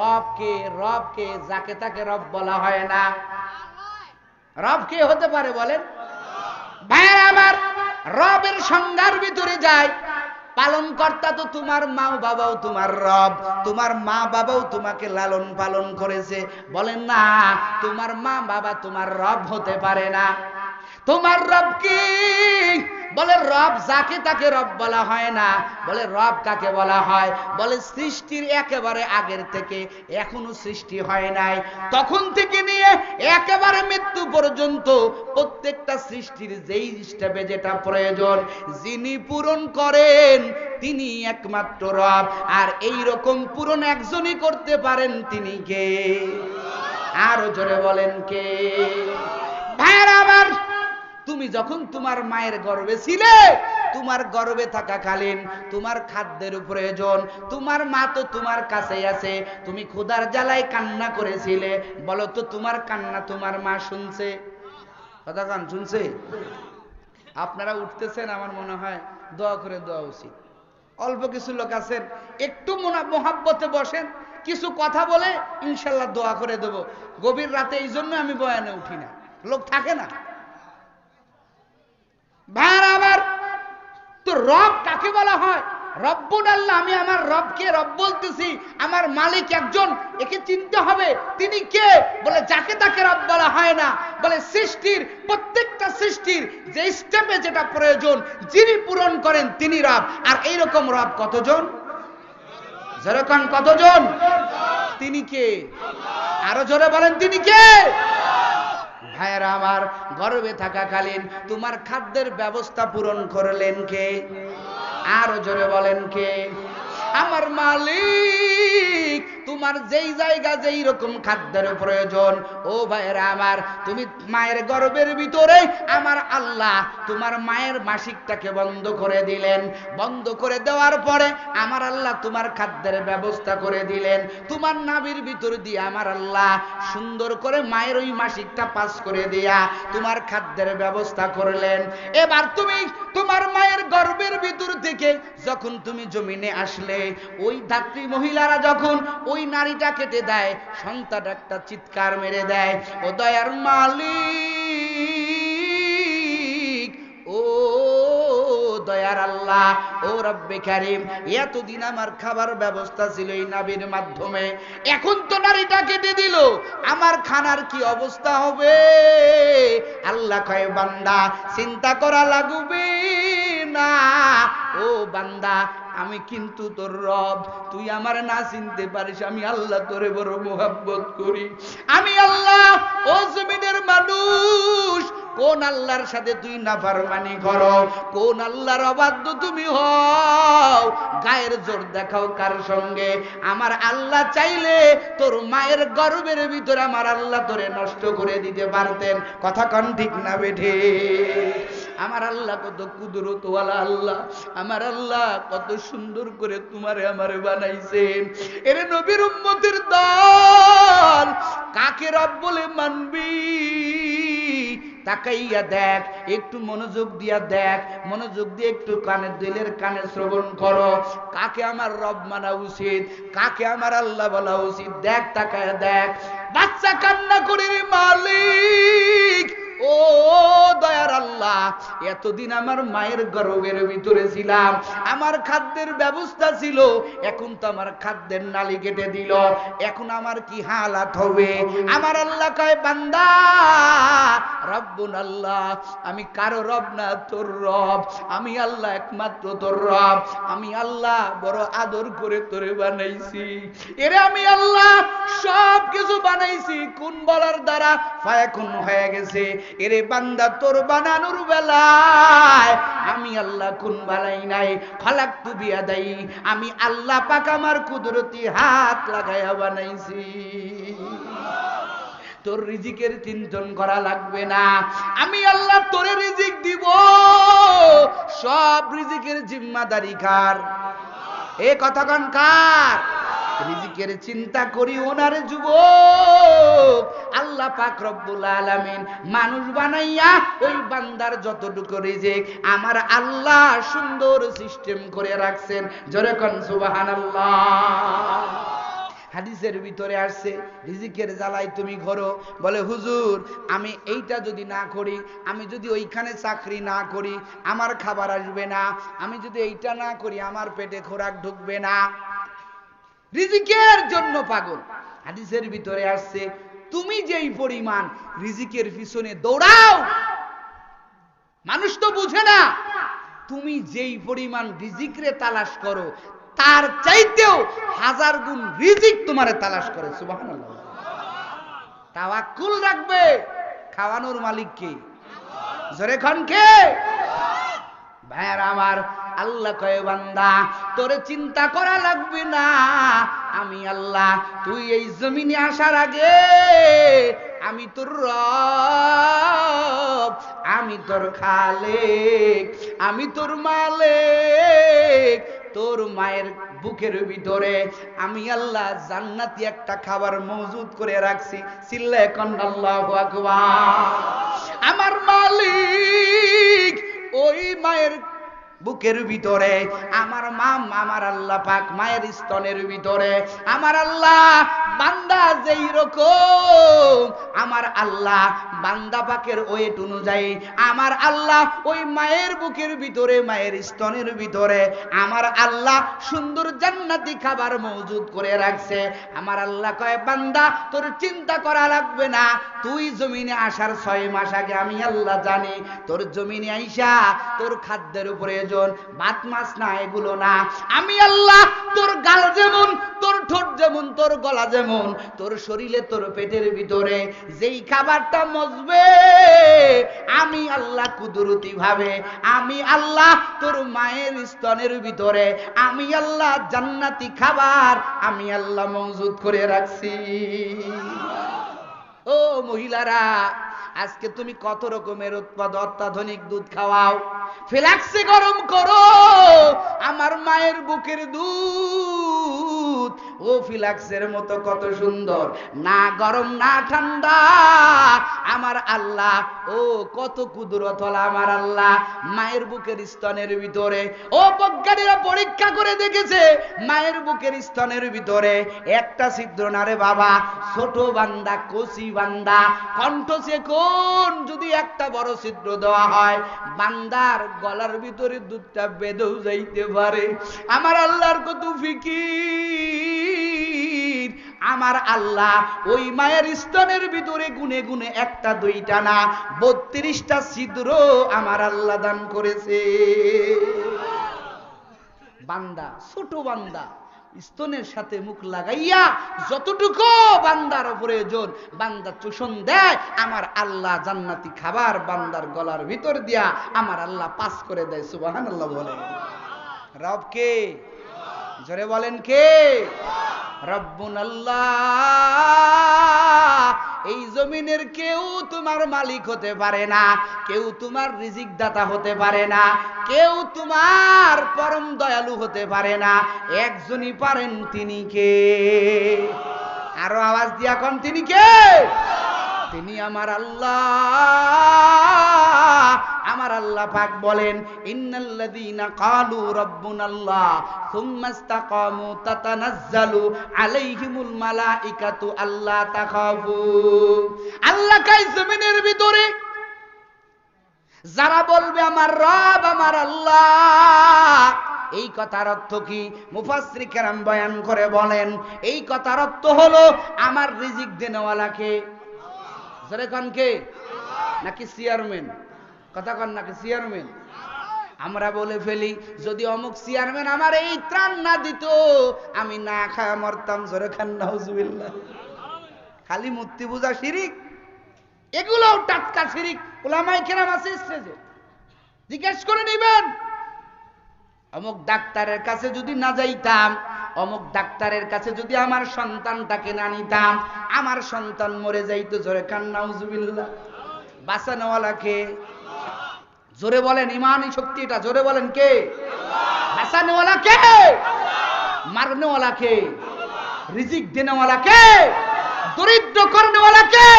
রবকে রবকে যাকে তাকে রব বলা হয় না। রব কে হতে পারে বলেন? ভাইয়ের আমার, রবের সংজ্ঞার ভিতরে যায় পালন কর্তা তো তোমার মা বাবাও তোমার রব, তোমার মা বাবাও তোমাকে লালন পালন করেছে। বলেন না, তোমার মা বাবা তোমার রব হতে পারে না। তোমার রব কি? বলে, রব যাকে তাকে রব বলা হয় না। বলে, রব কাকে বলা হয়? বলে, সৃষ্টির একেবারে আগের থেকে এখনও সৃষ্টি হয় নাই। তখন থেকে নিয়ে একেবারে মৃত্যু পর্যন্ত প্রত্যেকটা সৃষ্টির যেই স্টেপে যেটা প্রয়োজন, যিনি পূরণ করেন, তিনি একমাত্র রব। আর এই রকম পূরণ একজনই করতে পারেন তিনি কে? আরও জোরে বলেন কে? ভাইয়ের, আমার তুমি যখন তোমার মায়ের গর্ভে ছিলে, তোমার গর্ভে থাকাকালীন তোমার খাদ্যের প্রয়োজন, তোমার মা তো তোমার কাছেই আছে, তুমি ক্ষুধার জ্বালায় কান্না করেছিলে, বলো তো তোমার কান্না তোমার মা শুনছে? কথা কান, শুনছে? আপনারা উঠতেছেন আমার মনে হয়, দোয়া করে দেওয়া উচিত। অল্প কিছু লোক আছেন, একটু মনে মহাব্বতে বসেন, কিছু কথা বলে ইনশাল্লাহ দোয়া করে দেব। গভীর রাতে এই জন্য আমি বয়ানে উঠি না। লোক থাকে না। আবার তো রব কাকে বলা হয়? রব্বুন আল্লাহ, আমি আমার রবকে রব বলতেছি, আমার মালিক একজন, একে চিনতে হবে। তিনি কে? বলে, যাকে তাকে রব বলা হয় না। বলে, সৃষ্টির, প্রত্যেকটা সৃষ্টির যে স্টেপে যেটা প্রয়োজন, যিনি পূরণ করেন তিনি রব। আর এইরকম রব কতজন? যেরকম কতজন? তিনি কে? আরও জোরে বলেন, তিনি কে? ভাইয়েরা আমার, গর্বে থাকাকালীন তোমার খাদ্যের ব্যবস্থা পূরণ করলেন কে? আরও জোরে বলেন কে? আমার মালিক। তোমার যেই জায়গা, যেই রকম খাদ্যের প্রয়োজন, ও ভাইয়েরা আমার, তুমি মায়ের গর্বের ভিতরে আমার আল্লাহ তোমার মায়ের মাসিকটাকে বন্ধ করে দিলেন। বন্ধ করে দেওয়ার পরে আমার আল্লাহ তোমার খাদ্যের ব্যবস্থা করে দিলেন। তোমার নাবির ভিতর দিয়ে আমার আল্লাহ সুন্দর করে মায়ের ওই মাসিকটা পাস করে দিয়া তোমার খাদ্যের ব্যবস্থা করলেন। এবার তুমি তোমার মায়ের গর্বের ভিতর থেকে যখন তুমি জমিনে আসলে, ওই ধাত্রী মহিলারা যখন ওই নারীটা কেটে দেয়, সন্তান একটা চিৎকার মেরে দেয়, ও দয়ার মালিক, ও দয়ার আল্লাহ, ও রব্বে কারিম, এতদিন আমার খাবার ব্যবস্থা ছিল এই নাবির মাধ্যমে, এখন তো নারীটা কেটে দিল, আমার খানার কি অবস্থা হবে? আল্লাহ কয়, বান্দা, চিন্তা করা লাগবে না, ও বান্দা আমি কিন্তু তোর রব, তুই আমার না চিনতে পারিস, আমি আল্লাহ তোরে বড় মোহাব্বত করি। আমি আল্লাহ ও মানুষ কোন আল্লাহর সাথে তুই নাফারমানি করো? কোন আল্লাহর অবাধ্য তুমি হও? গায়ের জোর দেখাও কার সঙ্গে? আমার আল্লাহ চাইলে তোর মায়ের গর্বের ভিতরে আমার আল্লাহ তোরে নষ্ট করে দিতে পারতেন। কথা কন ঠিক না বেঠে? আমার আল্লাহ কত কুদরতওয়ালা আল্লাহ। আমার আল্লাহ কত সুন্দর করে তোমারে আমারে বানাইছেন। এরে নবীর উম্মতের দল কাকে রব বলে মানবি? তাকাইয়া দেখ, একটু মনোযোগ দিয়া দেখ, মনোযোগ দিয়ে একটু কানে, দিলের কানে শ্রবণ করো। কাকে আমার রব মানা উচিত? কাকে আমার আল্লাহ বলা উচিত? দেখ তাকায় দেখ। বাচ্চা কান্না করে মালিক ও দয়ার আল্লাহ, এতদিন আমার মায়ের গর্বের ভিতরে ছিলাম। আমার খাদ্যের ব্যবস্থা ছিল, এখন তো আমার খাদ্যের নালি কেটে দিল। এখন আমার কি হালাত হবে? আমার আল্লাহ কয়, বান্দা, রব্বুন আল্লাহ, আমি কারও রব না, তোর রব। আমি আল্লাহ একমাত্র তোর রব। আমি আল্লাহ বড় আদর করে তোরে বানাইছি। এরে আমি আল্লাহ সব কিছু বানাইছি, কোন বলার দ্বারা? ফায়াকুন হয়ে গেছে। এরে বান্দা, তোর বানানোর বেলায় আমি আল্লাহ কোন বালাই নাই, ফালাক তু বিয়া দেই আমি আল্লাহ পাক আমার কুদরতি হাত লাগাইয়া বানাইছি। তোর রিজিকের চিন্তন করা লাগবে না, আমি আল্লাহ তোরে রিজিক দিব, সব রিজিকের জিম্মাদারি কার? এ কথাগণ কার? রিজিকের চিন্তা করি ওনার যুব আল্লাহ পাক রব্বুল আলামিন মানুষ বানাইয়া ওই বান্দার যতটুকু রিজিক আমার আল্লাহ সুন্দর সিস্টেম করে রাখছেন। জোরে কোন, সুবহানাল্লাহ। হাদিসের ভিতরে আসছে, রিজিকের জ্বালাই তুমি ঘরো। বলে, হুজুর, আমি এইটা যদি না করি, আমি যদি ওইখানে চাকরি না করি, আমার খাবার আসবে না। আমি যদি এইটা না করি, আমার পেটে খোরাক ঢুকবে না। রিজিকের জন্য পাগল। হাদিসের ভিতরে আসছে, তুমি যেই পরিমাণ রিজিকের পিছনে দৌড়াও, মানুষ তো বুঝে না। তুমি যেই পরিমাণ রিজিকরে তালাশ করো, তার চাইতেও হাজার গুণ রিজিক তোমারে তালাশ করে, সুবহানাল্লাহ। তাওয়াক্কুল রাখবে, খাওয়ানোর মালিক কে? জোরে খন কে? ভাইয়ার আমার আল্লাহ কয়ে, বান্দা, তোরে চিন্তা করা লাগবে না। আমি আল্লাহ, তুই এই জমিনে আসার আগে আমি তোর রব, আমি তোর খালেক, আমি তোর মালিক, তোর মায়ের বুকের ভিতরে আমি আল্লাহ জান্নাতি একটা খাবার মজুদ করে রাখছি। সিল্লে কন্নাল্লাহু আকবার। আমার মালিক, ওই মায়ের বুকের ভিতরে, আমার মা আমার আল্লাহ পাক মায়ের স্তনের ভিতরে, আমার আল্লাহ বান্দা যেই রকম, আমার আল্লাহ বান্দা পাকের ওয়েট অনুযায়ী, আমার আল্লাহ ওই মায়ের বুকের ভিতরে, মায়ের স্তনের ভিতরে, আমার আল্লাহ সুন্দর জান্নাতি খাবার মজুদ করে রাখছে। আমার আল্লাহ কয়, বান্দা, তোর চিন্তা করা লাগবে না, তুই জমিনে আসার ছয় মাস আগে আমি আল্লাহ জানি, তোর জমিনে আইসা তোর খাদ্যের প্রয়োজন। ভাত মাছ না, এগুলো না। আমি আল্লাহ, তোর গাল যেমন, তোর ঠোঁট যেমন, তোর গলা যেমন, তোর শরীরে, তোর পেটের ভিতরে যেই খাবারটা মজবে, আমি আল্লাহ কুদরতি ভাবে আমি আল্লাহ তোর মায়ের স্তনের ভিতরে, আমি আল্লাহ জান্নাতি খাবার, আমি আল্লাহ মজুদ করে রাখছি। ও মহিলারা আজকে তুমি কত রকমের উৎপাদ, অত্যাধুনিক দুধ খাওয়াও? ফ্লাক্সে গরম করো, আমার মায়ের বুকের দুধ। ও ফিলাক্সের মতো কত সুন্দর। না গরম, না ঠান্ডা। আমার আল্লাহ, ও কত কুদরত হলো আমার আল্লাহ। মায়ের বুকের স্তনের ভিতরে, ও বৈজ্ঞানীরা পরীক্ষা করে দেখেছে, মায়ের বুকের স্তনের ভিতরে একটা ছিদ্র না রে বাবা, ছোট বান্দা কচি বান্দা। কণ্ঠ সে কোন যদি একটা বড় ছিদ্র দেওয়া হয়, বান্দার গলার ভিতরে দুধটা বেঁধেও যাইতে পারে। আমার আল্লাহর কত ফিকির। আমার আল্লাহ ওই মায়ের স্তনের ভিতরে গুনে গুনে একটা, দুইটা না, বত্রিশটা ছিদ্র আমার আল্লাহ দান করেছে। বান্দা, ছোট বান্দা, স্তনের সাথে মুখ লাগাইয়া যতটুকু বান্দার প্রয়োজন, বান্দা চোষণ দেয়, আমার আল্লাহ জান্নাতি খাবার বান্দার গলার ভিতর দিয়া আমার আল্লাহ পাস করে দেয় সুবাহান আল্লাহ বলে। রব কে? জোরে বলেন কে? রব্বুন আল্লাহ এই জমিনের কেউ তোমার মালিক হতে পারে না, কেউ তোমার রিজিক দাতা হতে পারে না, কেউ তোমার পরম দয়ালু হতে পারে না, একজনই পারেন তিনি কে? আরও আওয়াজ দিয়া কন, তিনি কে? তিনি আমার আল্লাহ। আল্লাহ পাক বলেন, ইন্নাল্লাযীনা ক্বালু রাব্বুনাল্লাহ সুম্মা ইসতাকামু আলাইহিমুল তাখাফু। আল্লাহ কাই জমিনের ভিতরে? যারা বলবে, আমার রব, আমার আল্লাহ। এই কথার অর্থ কি? মুফাসসির কেরাম বয়ান করে বলেন, এই কথার অর্থ হলো, আমার রিজিক দেনেওয়ালাকে জোরে কন কে? নাকি চেয়ারম্যান? কথা কন নাকি চেয়ারম্যান আমরা বলে ফেলি, যদি অমুক চেয়ারম্যান আমার এই ত্রাণ না দিত, আমি না খায় মরতাম, জোরে খান, নাউজুবিল্লাহ। খালি মূর্তি পূজা শিরিক, এগুলোও টাটকা শিরিক। ওলামাই কেরাম আছে স্টেজে। জিজ্ঞেস করে নেবেন, অমুক ডাক্তারের কাছে যদি না যাইতাম, অমুক ডাক্তারের কাছে যদি আমার সন্তানটাকে না নিতাম, আমার সন্তান মরে যাইতো, জোরে কান্নাউজুবিল্লাহ বাঁচানোওয়ালাকে জোরে বলেন ইমানই শক্তি এটা জোরে বলেন কে? হাসানেওয়ালা কে? মারনেওয়ালা কে? রিজিক দেনেওয়ালা কে? দরিদ্র করনেওয়ালা কে?